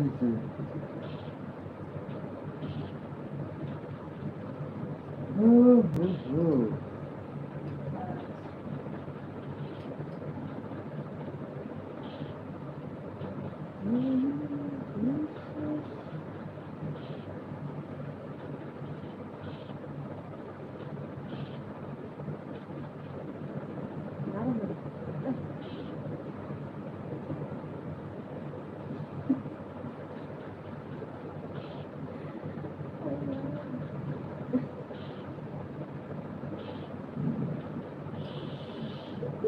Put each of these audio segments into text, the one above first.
হয়েছে হো,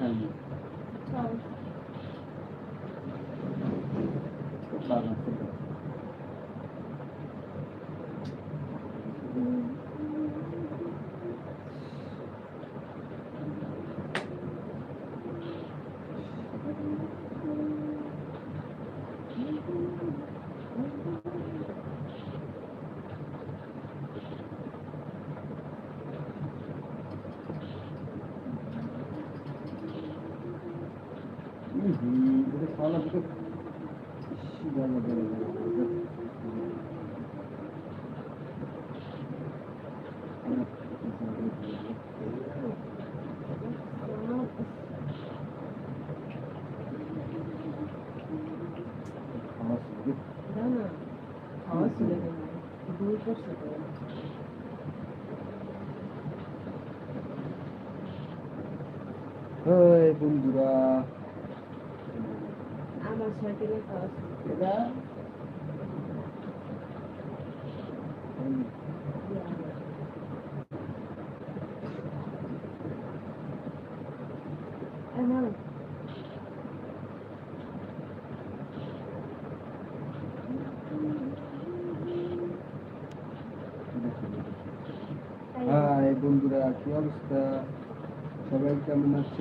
Amen. বন্ধুরা। আমার সাইকেলে খাওয়া এটা আমার হাই বন্ধুরা কি অবস্থা সবাই কেমন আছেন মারুন মারুন চোদ্দ জিনিস কি তুমি কি করো বাসা কোথায় তোমার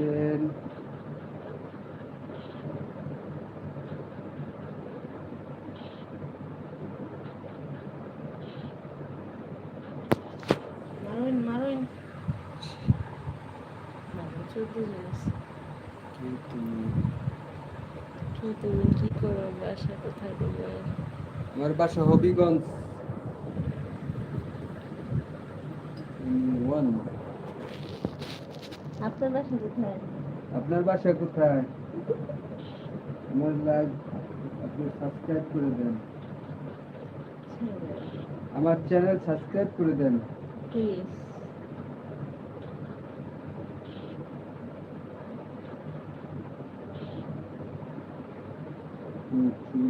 আমার বাসা হবিগঞ্জ। ওয়ান আপনার বাসা কোথায়? আপনার বাসা কোথায়? আমার লাইভ আপনি সাবস্ক্রাইব করে দেন। আমার চ্যানেল সাবস্ক্রাইব করে দেন। প্লিজ হুম, শুরু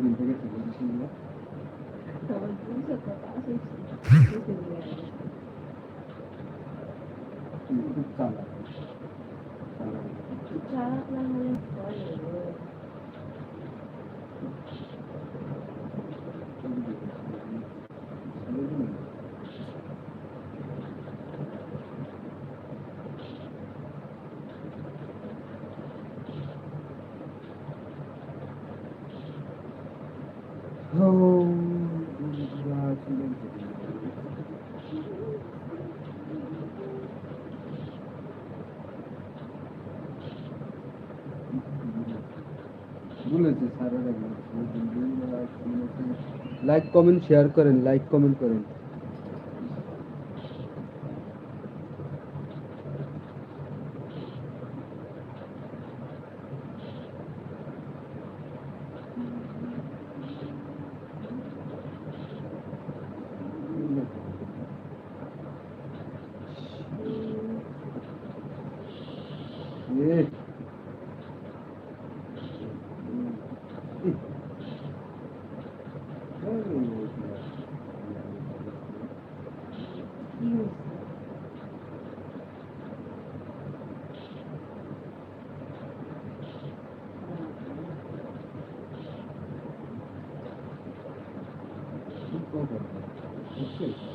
দিন থেকে শুরু করছি না। আমার দুশো টাকা আছে হুম, খুব চালাক চালাক। খারাপ না হলে পরে Oh, God, বলেছে সারা লাইক কমেন্ট শেয়ার করেন লাইক কমেন্ট করেন কি হয়েছে কি করব?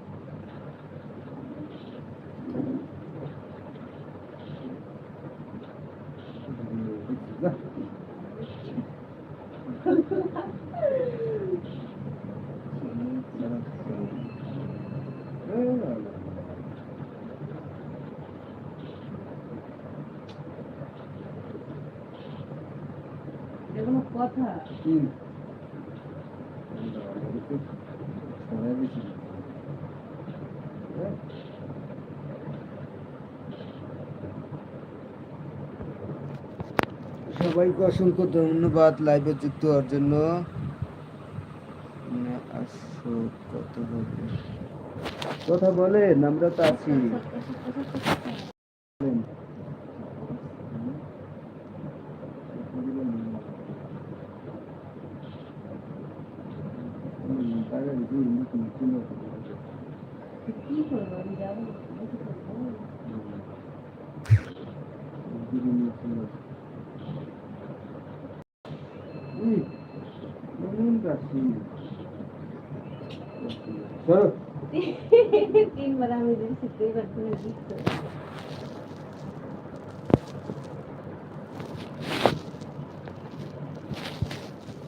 isso. সবাইকে অসংখ্য ধন্যবাদ লাইভে যুক্ত হওয়ার জন্য? কথা বলেন আমরা তো আছি বলেন। হুম, তাহলে কি নতুন ছিল? কি করব আমি যাব দেখি করব বিভিন্ন ছিল। উই, কেমন কাশি? সরো। তিনবার আমি দুইবার তুমি দিচ্ছ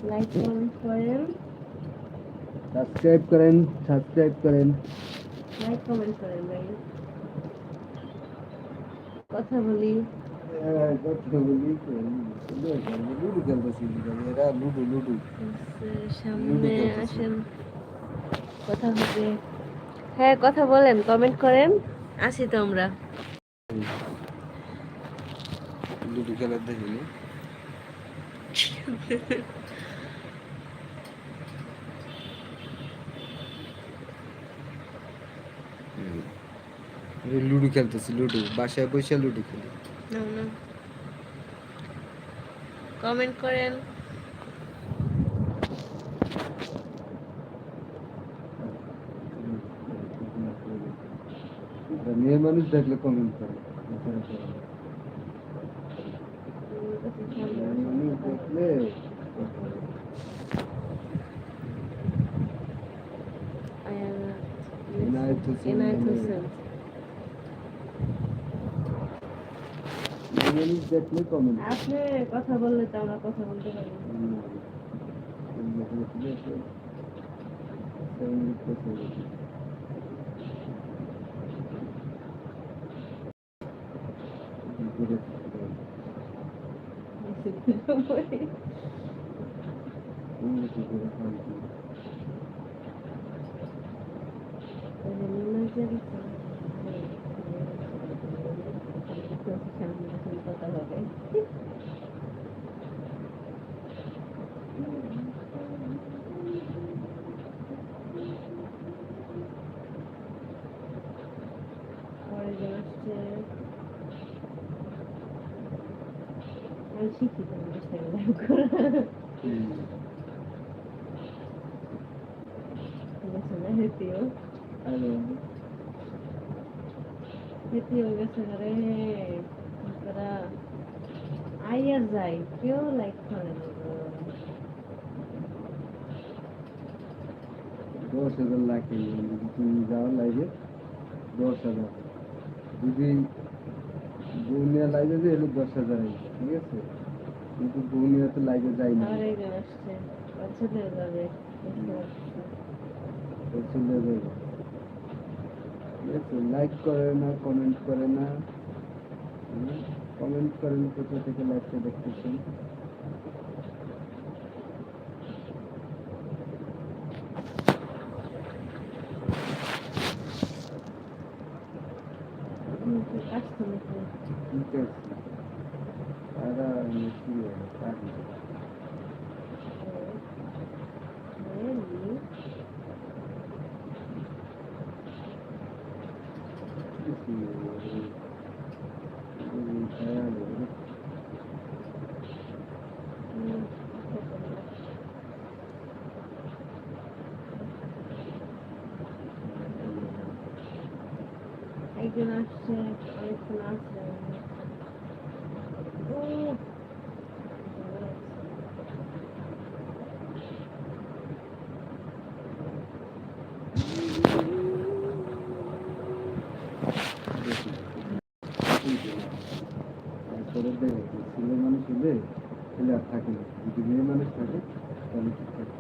লাইক করেন সাবস্ক্রাইব করেন সাবস্ক্রাইব করেন লাইক কমেন্ট করেন ভাই কথা বলি কথা বলি লুডো খেলতেছি এরা লুডো লুডো সামনে আসেন। কথা হবে। হ্যাঁ কথা বলেন কমেন্ট করেন। আসি তো আমরা। লুডো খেলার দেখিনি লুডো খেলতেছি লুডো। বাসায় বসে লুডু খেলি। নাও না। কমেন্ট করেন। মেয়ে মানুষ দেখলে কমেন্ট করে। দেখলে এনায়েত হোসেন মানুষ দেখলে কমেন্ট আপনি কথা বললে তো আমরা কথা বলতে পারি। কথা হবে পরে যে আসছে আমি শিখি তো ইনস্টাগ্রাম করা গেছে না হেতিও হেতিও গেছে না রে তারা আইয়ার যাই কেউ লাইক করে না গো। দশ হাজার লাগে যাও লাইভে দশ হাজার যদি এলো দশ হাজার ঠিক আছে কিন্তু বৌনিয়া তো লাইভে যাই না আবার একজন আসছে পছন্দ যাবে বুঝতে পারছি। চলে যাবে লাইক করে না কমেন্ট করে না কমেন্ট করেন কোথা থেকে লাইভটা দেখতেছেন কাটছো নাকি ঠিক আছে তারা নাকি কাটি Really? Mm, একজন আসছে অনেকক্ষণ আসছে ও তারপরে দেখ ছেলে মানুষ হলে ছেলে আর থাকে না যদি মেয়ে মানুষ থাকে তাহলে ঠিক থাকে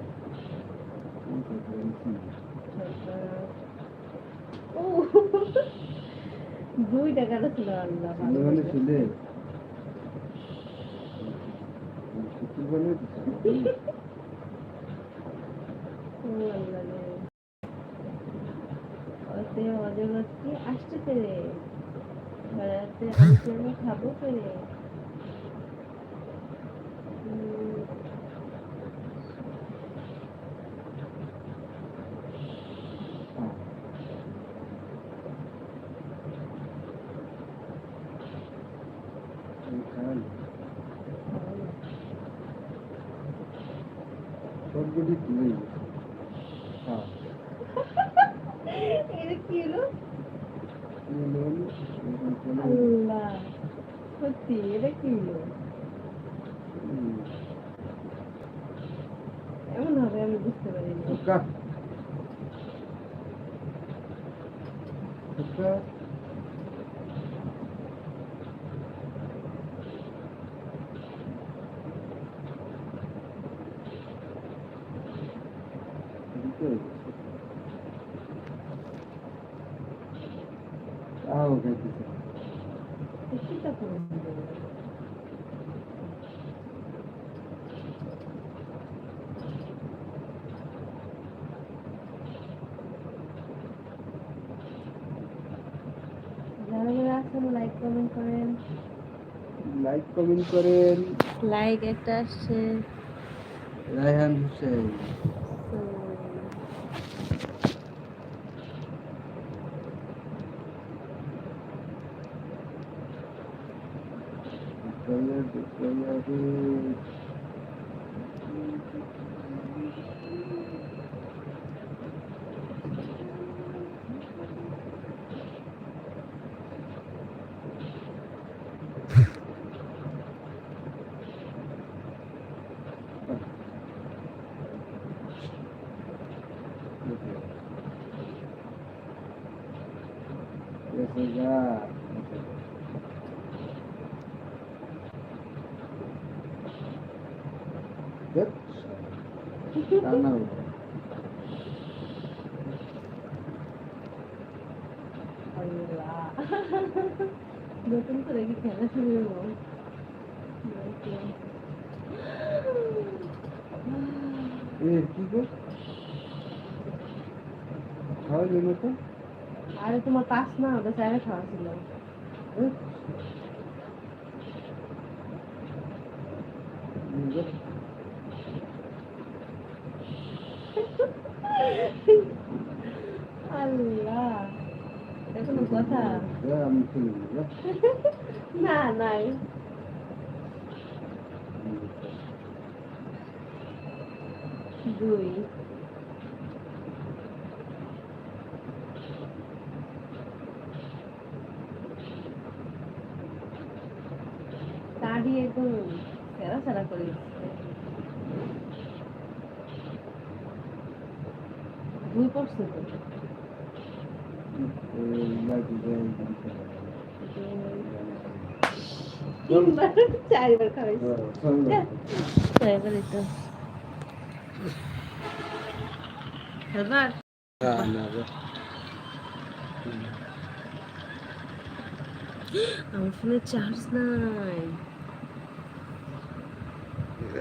ও দুই টাকাটা ছিল আল্লাহ আসছে পেরে খাব পেরে উম, সবগুলি তুলে হ্যাঁ এটা কি হলো লোন এখন চলে আল্লাহ সত্যি এটা কি হলো হুম। এমন হবে আমি লাইক কমেন্ট করেন? লাইক কমেন্ট করেন। লাইক একটা আসছে। রায়হান হোসেন। তো Kaya, kaya, kaya, Yes, sir. Good. Tama. আল্লাহ নতুন করে কি খেলা শুরু হলো এ কি গো খাওয়া যাবে তো আরে তোমার পাস না ওটা চাইলে খাওয়া ছিল। আল্লাহ এটা কথা। না নাই। দুই। করে। দুই পড়ছে তো। তিনবার চারবার খাওয়াইছে হ্যাঁ। আমার ফোনে চার্জ নাই।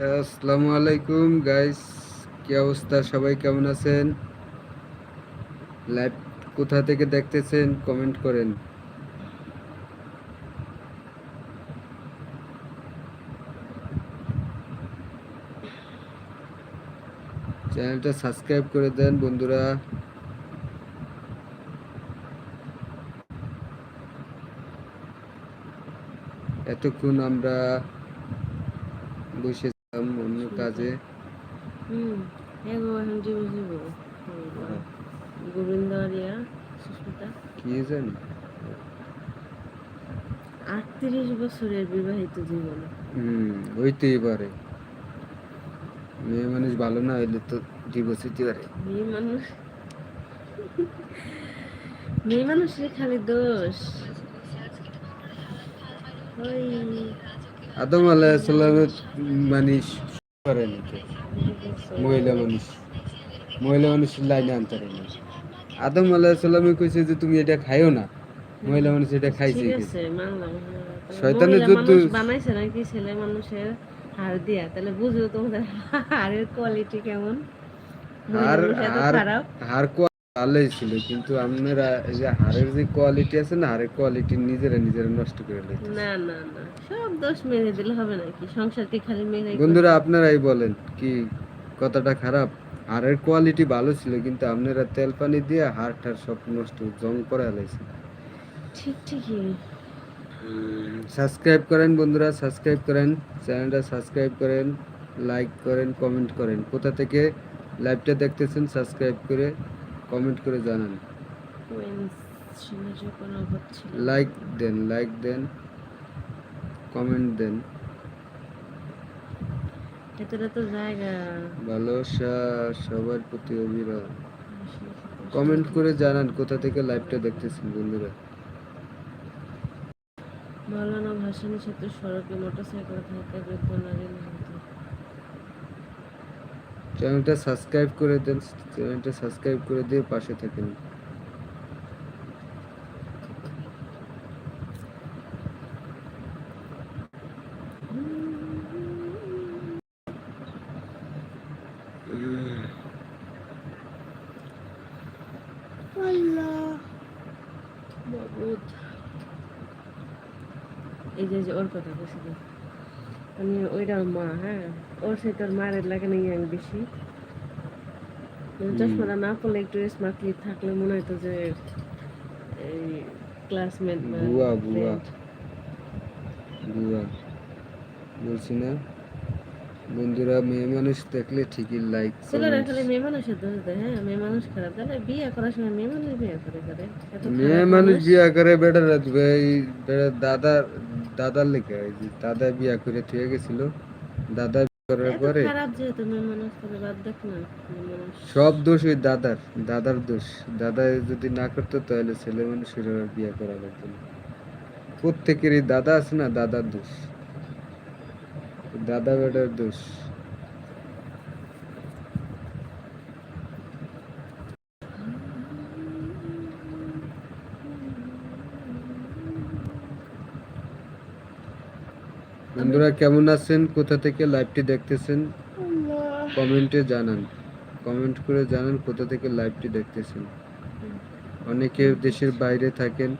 আসসালামু আলাইকুম গাইস কি অবস্থা? সবাই কেমন আছেন? লাইভ কোথা থেকে দেখতেছেন? কমেন্ট করেন। চ্যানেলটা সাবস্ক্রাইব করে দেন, বন্ধুরা। এতক্ষণ আমরা বসেছিলাম কাজে। হুম হ্যাঁ গো এখন জীবন জীব গোবিন্দ আরিয়া সুস্মিতা। কি জানি? আটত্রিশ বছরের বিবাহিত জীবন। হুম হইতেই পারে। মেয়ে মানুষ ভালো না হইলে তো ডিভোর্স হইতে পারে। মেয়ে মানুষ মেয়ে মানুষের খালি দোষ। ওই আদম আলাহিসাল্লামের মানুষ করে নাকি মহিলা মানুষ। মহিলা মানুষ লাইনে আনতে পারে না। আদম আলাহিসাল্লামে কইছে যে তুমি এটা খাইও না। মহিলা মানুষ এটা খাইছে। শয়তানের যুদ্ধ- বানাইছে নাকি ছেলে মানুষের হাড় দিয়া? তাহলে বুঝো তোমাদের হাড়ের কোয়ালিটি কেমন? আর আর হার ভালোই ছিল কিন্তু আপনারা এই যে হারের যে কোয়ালিটি আছে না হারের কোয়ালিটি নিজেরা নিজেরা নষ্ট করে না না না সব দোষ মেরে দিলে হবে নাকি সংসার কি খালি করে? বন্ধুরা আপনারাই বলেন কি কথাটা খারাপ? হাড়ের কোয়ালিটি ভালো ছিল কিন্তু আপনারা তেল পানি দিয়ে হাড় টার সব নষ্ট জং করে আলাইছে। ঠিক ঠিকই। সাবস্ক্রাইব করেন বন্ধুরা সাবস্ক্রাইব করেন চ্যানেলটা সাবস্ক্রাইব করেন লাইক করেন কমেন্ট করেন। কোথা থেকে লাইভটা দেখতেছেন সাবস্ক্রাইব করে কমেন্ট করে জানান। লাইক দেন লাইক দেন কমেন্ট দেন। ভালোবাসা সবার প্রতি অবিরল কমেন্ট করে জানান কোথা থেকে লাইভটা দেখতেছেন বন্ধুরা। মৌলানা ভাসানী সেতু সড়কে মোটরসাইকেল ধাক্কা বৃদ্ধ নারী চ্যানেলটা সাবস্ক্রাইব করে দেন চ্যানেলটা সাবস্ক্রাইব করে দিয়ে পাশে থাকেন আল্লাহ মাবুদ এই যে যে ওর কথা বলছি যে, আমি ওইটার মা হ্যাঁ ওর সাথে তোর মায়ের লাগে না ইয়াং বেশি। মানে চশমাটা না পড়লে একটু স্মার্টলি থাকলে মনে হতো যে এই ক্লাসমেট বুয়া, বুয়া। বুয়া। বলছি না? বন্ধুরা মেয়ে মানুষ দেখলে ঠিকই লাইক ছেলেরা খালি মেয়ে মানুষের দোষ দেয় হ্যাঁ মেয়ে মানুষ খারাপ। তাহলে বিয়ে করার সময় মেয়ে মানুষ বিয়ে করে করে। মেয়ে মানুষ। বিয়া করে বেটার বেটার দাদা দাদার লেখা দাদা বিয়া করে থুয়ে গেছিল দাদা করার পরে সব দোষ ওই দাদার দাদার দোষ। দাদা যদি না করতো তাহলে ছেলে মানুষের বিয়ে করা লাগতো না। প্রত্যেকেরই দাদা আছে না দাদার দোষ। দাদা বেটার দোষ। বন্ধুরা, কেমন আছেন? কোথা থেকে লাইভটি দেখতেছেন? কমেন্টে জানান। কমেন্ট করে জানান কোথা থেকে লাইভটি দেখতেছেন। অনেকে দেশের বাইরে থাকেন।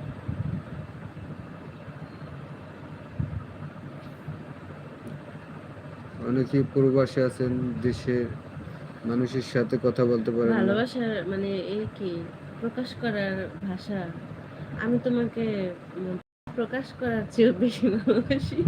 অনেকে প্রবাসে আছেন দেশের মানুষের সাথে কথা বলতে পারেন না। ভালোবাসার মানে এই কি? প্রকাশ করার ভাষা? আমি তোমাকে প্রকাশ করার চেয়েও বেশি ভালোবাসি।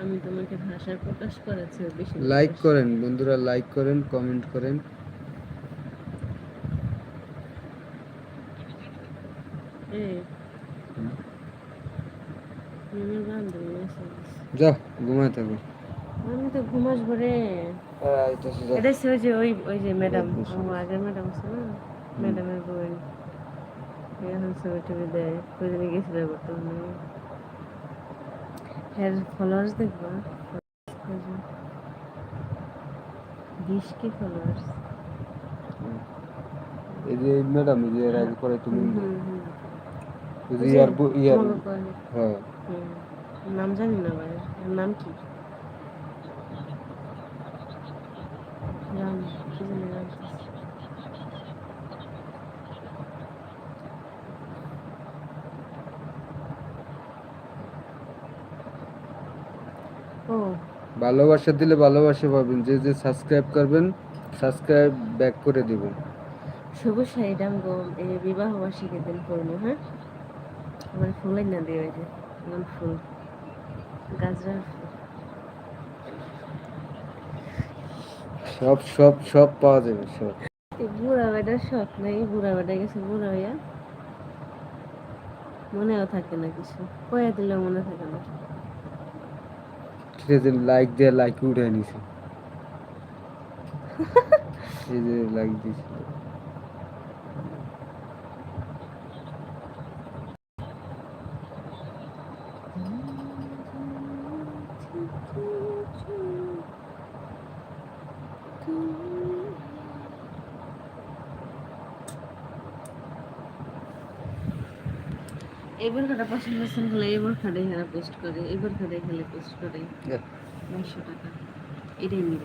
আমি তোমাকে ভাষার প্রকাশ করার চেয়েও বেশি লাইক করেন বন্ধুরা লাইক করেন কমেন্ট করেন। যাও ঘুমায় থাকো। আমি তো ঘুমাস ভরে এটা হচ্ছে ওই যে ওই ওই যে ম্যাডাম আগের ম্যাডাম আছে না? ম্যাডামের বই এখন ছবি টবি দেয়। ওই দিনে গেছিল বর্তমানে? এর ফলোয়ার্স দেখবা। বিশ কি ফলোয়ার্স এই যে ম্যাডাম এই যে এর করে তুমি। ইয়ার ইয়ার হ্যাঁ। নাম জানি না ভাই। নাম কি? নাম ও ভালোবাসা দিলে ভালোবাসা পাবেন, যে যে সাবস্ক্রাইব করবেন সাবস্ক্রাইব ব্যাক করে দিবেন। সবুজ শাড়িটা আমি এই বিবাহ বার্ষিকী দিন পরবো হ্যাঁ? আমার ফুলের না দিয়ে ফুল। গাজরার ফুল সব সব সব পাওয়া যাবে সব। বুড়া বেটার শখ নাই বুড়া বেটা গেছে বুড়া হইয়া মনেও থাকে না কিছু। কয়া দিলেও মনে থাকে না। আছে লাইক দিয়ে লাইক উঠে নিছে। এই যে লাইক দিছে। এবার খাটা পছন্দ পছন্দ হলে এবার খাটে হেরা পোস্ট করে এবার খাটে খেলে পোস্ট করে. নয়শো টাকা। এটাই নিব।